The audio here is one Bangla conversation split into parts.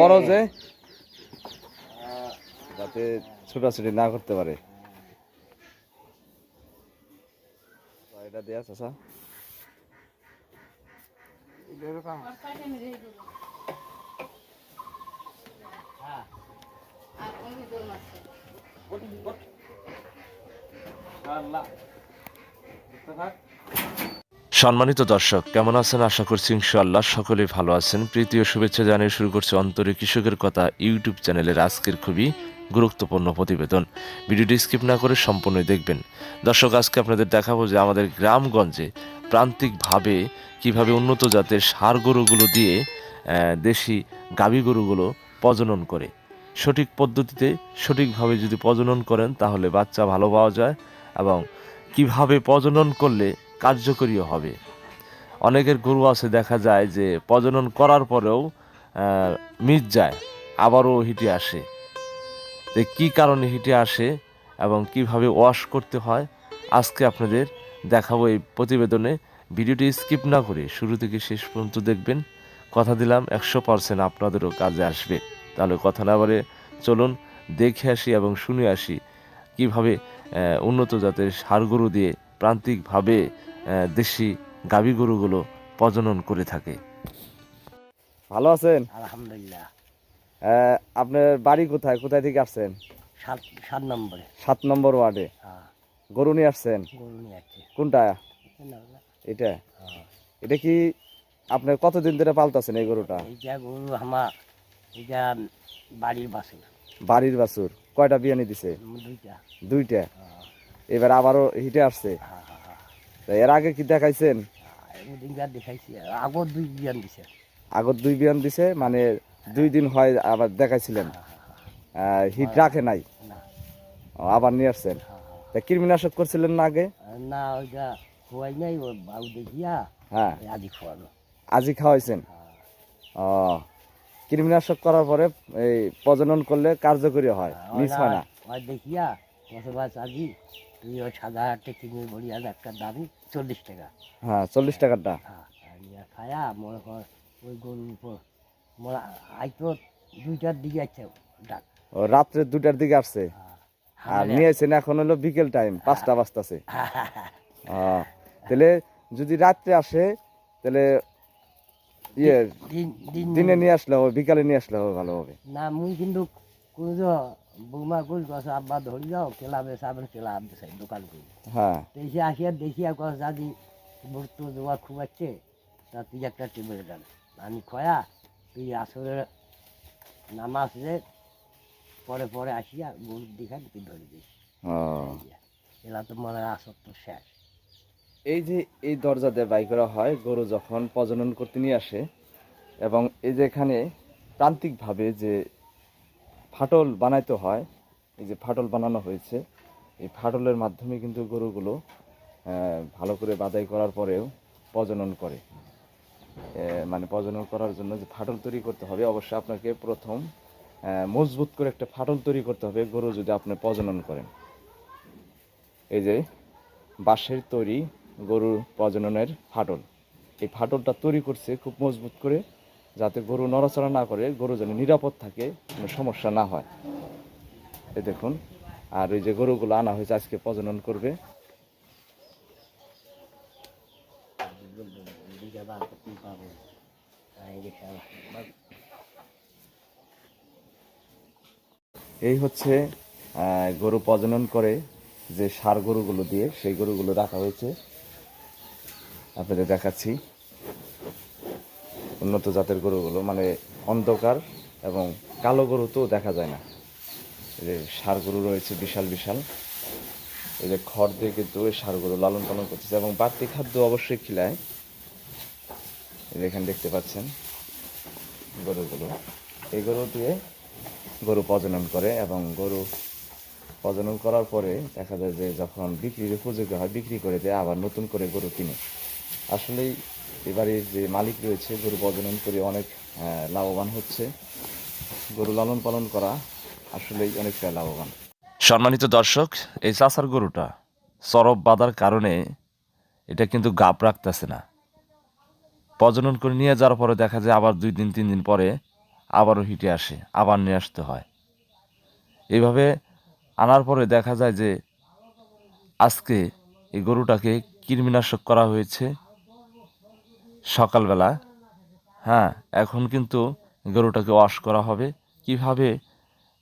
বড় যে যাতে ছোটাছুটি না করতে পারে। এটা দেয়া চাচা সম্মানিত দর্শক, কেমন আছেন? আশা করছি ইনশাআল্লাহ সকলেই ভালো আছেন। প্রীতীয় শুভেচ্ছা জানিয়ে শুরু করছে অন্তরে কৃষকের কথা ইউটিউব চ্যানেলের আজকের খুবই গুরুত্বপূর্ণ প্রতিবেদন। ভিডিওটি স্কিপ না করে সম্পূর্ণই দেখবেন। দর্শক, আজকে আপনাদের দেখাবো যে আমাদের গ্রামগঞ্জে প্রান্তিকভাবে কীভাবে উন্নত জাতের সার গরুগুলো দিয়ে দেশি গাভী গরুগুলো প্রজনন করে। সঠিক পদ্ধতিতে সঠিকভাবে যদি প্রজনন করেন, তাহলে বাচ্চা ভালো পাওয়া যায় এবং কীভাবে প্রজনন করলে কার্যকরীও হবে। অনেকের গরু আছে, দেখা যায় যে প্রজনন করার পরেও মিস যায়, আবারও হিটে আসে। যে কী কারণে হিটে আসে এবং কীভাবে ওয়াশ করতে হয়, আজকে আপনাদের দেখাবো এই প্রতিবেদনে। ভিডিওটি স্কিপ না করে শুরু থেকে শেষ পর্যন্ত দেখবেন। কথা দিলাম, একশো পার্সেন্ট আপনাদেরও কাজে আসবে। তাহলে কথা না বলে চলুন, দেখে আসি এবং শুনে আসি কীভাবে উন্নত জাতের সার গরু দিয়ে প্রান্তিকভাবে দেশি গাভী গরুগুলো প্রজনন করে থাকে। ভালো আছেন? আলহামদুলিল্লাহ। আপনার বাড়ি কোথায়? কোথায় থেকে আসছেন? সাত সাত নম্বরে। সাত নম্বর ওয়ার্ডে। হ্যাঁ। গরু নিয়ে আসছেন? কোনটা? এটা হ্যাঁ। এটা কি আপনার কতদিন ধরে পালতাছেন এই গরুটা? এইটা গরু আমার এইটা বাড়ির বাসে বাড়ির বাছুর কয়টা বিয়ানি দিছে? দুইটা। দুইটা। হ্যাঁ, এবার আবারও হিটে আসছে। হ্যাঁ, এর আগে কি দেখাইছেন? দেখাইছি। আগর দুই বিয়ান দিছে। দুই বিয়ান দিছে মানে দুই দিন হয় আবার দেখাইছিলেন। আহ, হিট রাখে নাই? আবার নিয়ে আসছেন? হ্যাঁ, হ্যাঁ। তা কৃমিনাশক করছিলেন না আগে? না ওইটা খোয়াই নাই বাবু দেখিয়া হ্যাঁ। ওই আদি খোয়ানো আজই খাওয়াইছেন? ও কৃমিনাশক করার পরে এই প্রজনন করলে কার্যকরী হয় মিস হয় না? দেখিয়া বসবাস আজি তুই সাদা হাটে কিনে বলি আর একটা দামি চল্লিশ টাকা। হ্যাঁ চল্লিশ টাকারটা। হ্যাঁ, আর খায়া মনে কর ওই গরুর উপর মোরা আইতো দুইটার দিকে আছে ডাক। ও রাত্রে দুটার দিকে আসছে? হ্যাঁ। আর নিয়েছেন এখন হলো বিকেল টাইম পাঁচটা বাজতাছে। তাহলে যদি রাত্রে আসে তাহলে ইয়ে দিনে নিয়ে আসলে হবে বিকালে নিয়ে আসলে হবে ভালো হবে না মুই কিন্তু কোনো বৌমা কই কস আব্বা ধরি যাও কেলা বেসাবেন কেলা আনতে চাই দোকান করি হ্যাঁ। দেখি আসিয়া দেখিয়া কস দাদি ভর্তু দেওয়া খুব আছে তা তুই একটা টেবিল দেন আমি খয়া তুই আসলে নামাজ যে পরে পরে আসিয়া গরু দেখান তুই ধরে দিস এলা তো মনে হয় আসক্ত শেষ। এই যে এই দরজা দিয়ে বাই করা হয় গরু যখন প্রজনন করতে নিয়ে আসে এবং এই যে এখানে প্রান্তিকভাবে যে ফাটল বানাইতে হয়। এই যে ফাটল বানানো হয়েছে। এই ফাটলের মাধ্যমে কিন্তু গরুগুলো ভালো করে বাদাই করার পরেও প্রজনন করে। মানে প্রজনন করার জন্য যে ফাটল তৈরি করতে হবে, অবশ্যই আপনাকে প্রথম মজবুত করে একটা ফাটল তৈরি করতে হবে গরু যদি আপনি প্রজনন করেন। এই যে বাঁশের তৈরি গরুর প্রজননের ফাটল। এই ফাটলটা তৈরি করছে খুব মজবুত করে যাতে গরু নড়াচড়া না করে, গরু যেন নিরাপদ থাকে, কোনো সমস্যা না হয়। এ দেখুন, আর ওই যে গরুগুলো আনা হয়েছে, আজকে প্রজনন করবে। এই হচ্ছে গরু প্রজনন করে যে সার গরুগুলো দিয়ে, সেই গরুগুলো রাখা হয়েছে। আপনাদের দেখাচ্ছি। উন্নত জাতের গরুগুলো মানে অন্ধকার এবং কালো গরু তো দেখা যায় না। এই যে সার গরু রয়েছে বিশাল বিশাল। এই যে খড় দিয়ে কিন্তু এই সার গরু লালন পালন করতেছে এবং বাড়তি খাদ্য অবশ্যই খিলায়। এই যে এখানে দেখতে পাচ্ছেন গরুগুলো। এই গরু দিয়ে গরু প্রজনন করে এবং গরু প্রজনন করার পরে দেখা যায় যে যখন বিক্রির উপযোগী হয়, বিক্রি করে দেয়, আবার নতুন করে গরু কিনে। আসলেই এবারের যে মালিক রয়েছে, গরু প্রজনন করে অনেক লাভবান হচ্ছে। গরু লালন পালন করা আসলেই অনেকটা লাভবান। সম্মানিত দর্শক, এই চাষার গরুটা চরব বাঁধার কারণে এটা কিন্তু গাপ রাখতেছে না। প্রজনন করে নিয়ে যাওয়ার পরে দেখা যায় আবার দুই দিন, তিন দিন পরে আবারও হিটে আসে, আবার নিয়ে আসতে হয়। এইভাবে আনার পরে দেখা যায় যে আজকে এই গরুটাকে কৃমিনাশক করা হয়েছে। সকালবেলা। হ্যাঁ এখন কিন্তু গরুটাকে ওয়াশ করা হবে। কীভাবে?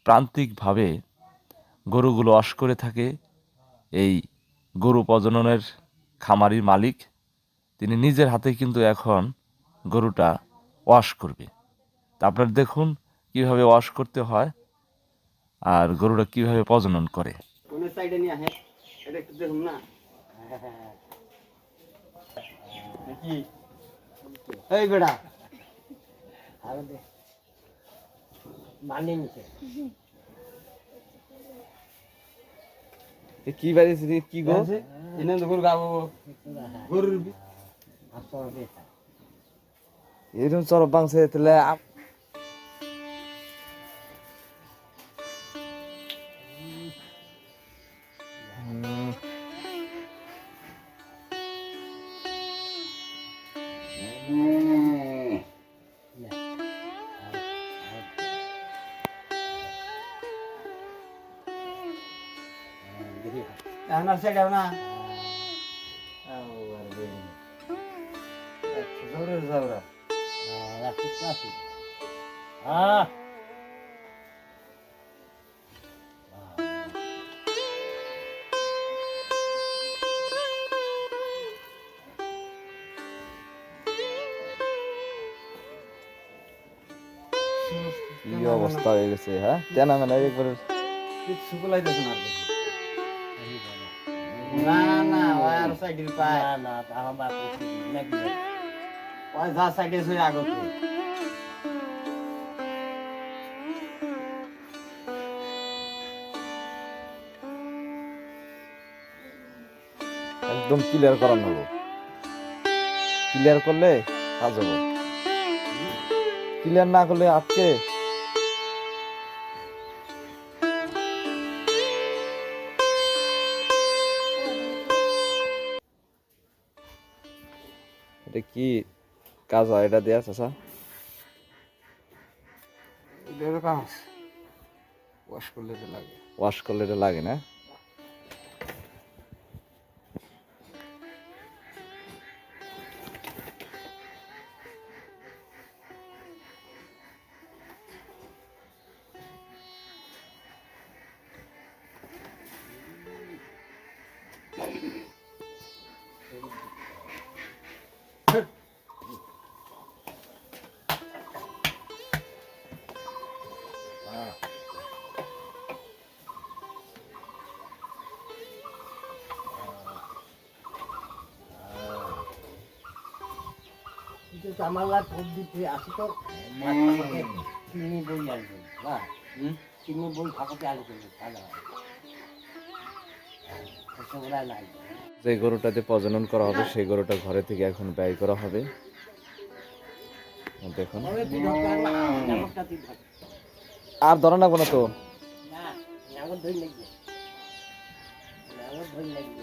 প্রান্তিকভাবে গরুগুলো ওয়াশ করে থাকে এই গরু প্রজননের খামারির মালিক। তিনি নিজের হাতে কিন্তু এখন গরুটা ওয়াশ করবে। তা আপনারা দেখুন কীভাবে ওয়াশ করতে হয় আর গরুটা কীভাবে প্রজনন করে। কোন সাইডে এটা একটু দেখুন না। কি এই বেড়া। আরও দে। মানিয়ে নিছে। কি বাড়ি কি গো? এনে গরু গাবো। গরুর এরকম চরব বাংছে তাহলে এখন আর সাইডে না জোরে যাওরা রাখি রাখি আহ কি অবস্থা হয়ে গেছে হ্যাঁ তেনা মেনা একবারে কিছু বলাইতেছ না। না না ওই আর পায়। না না ওই যা আগতে। একদম ক্লিয়ার করানো হব ক্লিয়ার করলে কাজ হব। ক্লিয়ার না করলে আজকে এটা কি কাজ হয় এটা দেয়া চাষা ওয়াশ করলে লাগে। ওয়াশ করলে এটা লাগে না? কিন্তু আমার আছে তো। চিনি বই না চিনি বই থাকাতে আলু করবে ভালো হয়। নাই। যে গরুটাতে প্রজনন করা হবে সেই গরুটা ঘরে থেকে এখন ব্যয় করা হবে। দেখুন। আর ধরা লাগবো না তো? না ধরে লাগবে ধরে লাগবে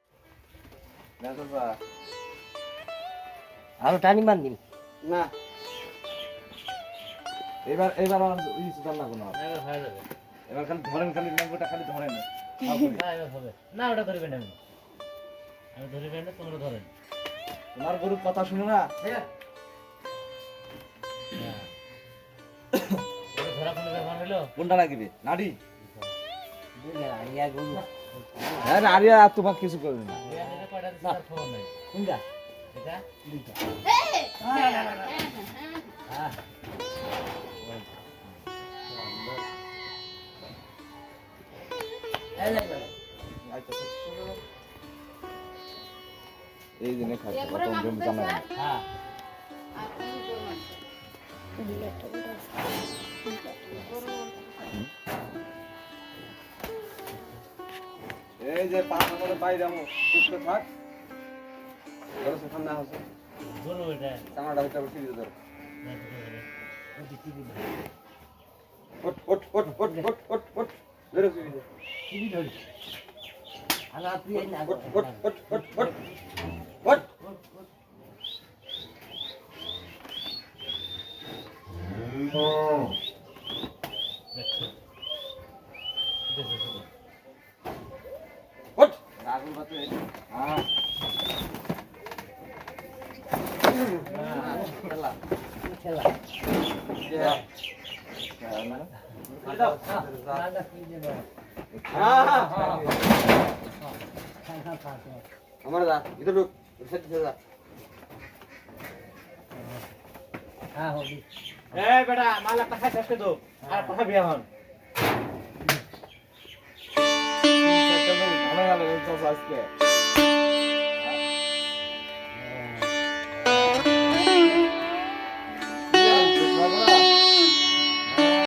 আরও টানি বান দিন না। এবার এবার আর না এবার খালি ধরেন খালি ম্যাঙ্গোটা খালি ধরেন না। ওটা ধরবেন না আমি আমি ধরবেন না তোমরা ধরেন তোমার গরুর কথা শুনো না। ওটা ধরা কোনো ব্যাপার হলো? কোনটা লাগবে? নাড়ি। গরু। হ্যাঁ নাড়ি আর তোমার কিছু করবে না। কোনটা? এটা? হ্যাঁ। এই দিনে খাচ্ছে কত জন জানা নেই। এই যে পাঁচ নম্বরে বাইরে আমো সুস্থ থাক। ধরো সেখানে না হচ্ছে। চামড়াটা হইতে হবে সিরিজে ধরো। ওটি ওট ওট ওট ওট ওট ওট ধরো। এই না ওট ওট ওট ওট ওট ওট দেখছ? দেখছ, দেখছ। ওট আগুন বাতে হ্যাঁ খেলা খেলা খেলা রাজা কি দেবে হ্যাঁ খা খা খা খা। আমার দা ভিতর ঢুক সেট যা হ্যাঁ হবি এই